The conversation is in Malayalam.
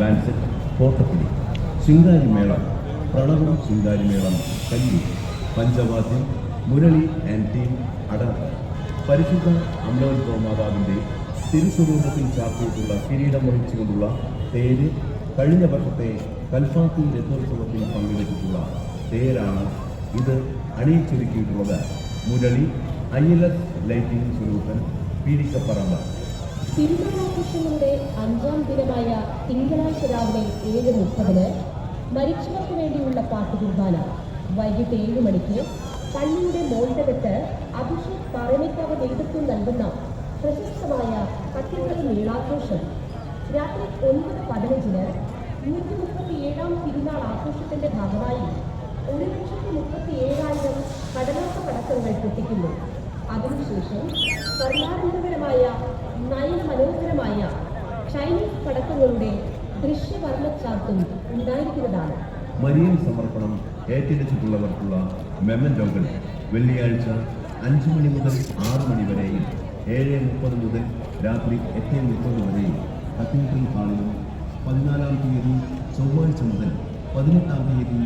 ബാൻസെറ്റ് കോട്ടപ്പുലി ശിങ്കാരിമേളം പ്രണവം ശിങ്കാരിമേളം കല്ലി പഞ്ചവാദ്യം മുരളി ആൻഡ് ടീം അട പരിശുദ്ധ അമലോത്ഭവ മാതാവിന്റെ തിരുസ്വരൂപത്തിൽ ചാർത്തിയിട്ടുള്ള കിരീടം വഹിച്ചുകൊണ്ടുള്ള തേര് കഴിഞ്ഞ വർഷത്തെ കൽഫാത്തി രഥോത്സവത്തിൽ പങ്കെടുത്തിട്ടുള്ള തേരാണ് ഇത് അണിയിച്ചൊരുക്കിയിട്ടുള്ളത്. മുരളി എസ് ലൈറ്റിംഗ് സ്വരൂപൻ പീഡിക്കപ്പറമ്പ് തിരുനാളാഘോഷങ്ങളുടെ അഞ്ചാം ദിനമായ തിങ്കളാഴ്ച രാവിലെ ഏഴ് മുപ്പതിന് മരിച്ചവർക്ക് വേണ്ടിയുള്ള പാട്ട് കുർബാന. വൈകിട്ട് ഏഴ് മണിക്ക് പള്ളിയുടെ മോണ്ടകത്ത് അഭിഷേക് പാറമേക്കാവ് നേതൃത്വം നൽകുന്ന പ്രശസ്തമായ കത്തിക്കളി മേളാഘോഷം. രാത്രി ഒൻപത് പതിനഞ്ചിന് നൂറ്റി മുപ്പത്തി ഏഴാം തിരുനാൾ ആഘോഷത്തിന്റെ ഭാഗമായി ഒരു ലക്ഷത്തി മുപ്പത്തി ഏഴായിരം കടലാസ പടക്കങ്ങൾ പൊട്ടിക്കുന്നു. അതിനുശേഷം കർണാടകപരമായ നയന മനോഹരമായ ചൈനീസ് പടക്കങ്ങളുടെ ദൃശ്യവർണച്ചാർത്തും ഉണ്ടായിരിക്കുന്നതാണ്. മരിയൻ സമർപ്പണം ഏറ്റെടുത്തിട്ടുള്ളവർക്കുള്ള മെമ്മൻഡോകൾ വെള്ളിയാഴ്ച അഞ്ച് മണി മുതൽ ആറ് മണി വരെയും ഏഴ് മുപ്പത് മുതൽ രാത്രി എട്ട് മുപ്പത് വരെയും കത്തീഡ്രൽ ഹാളിലും പതിനാലാം തീയതി ചൊവ്വാഴ്ച മുതൽ പതിനെട്ടാം തീയതി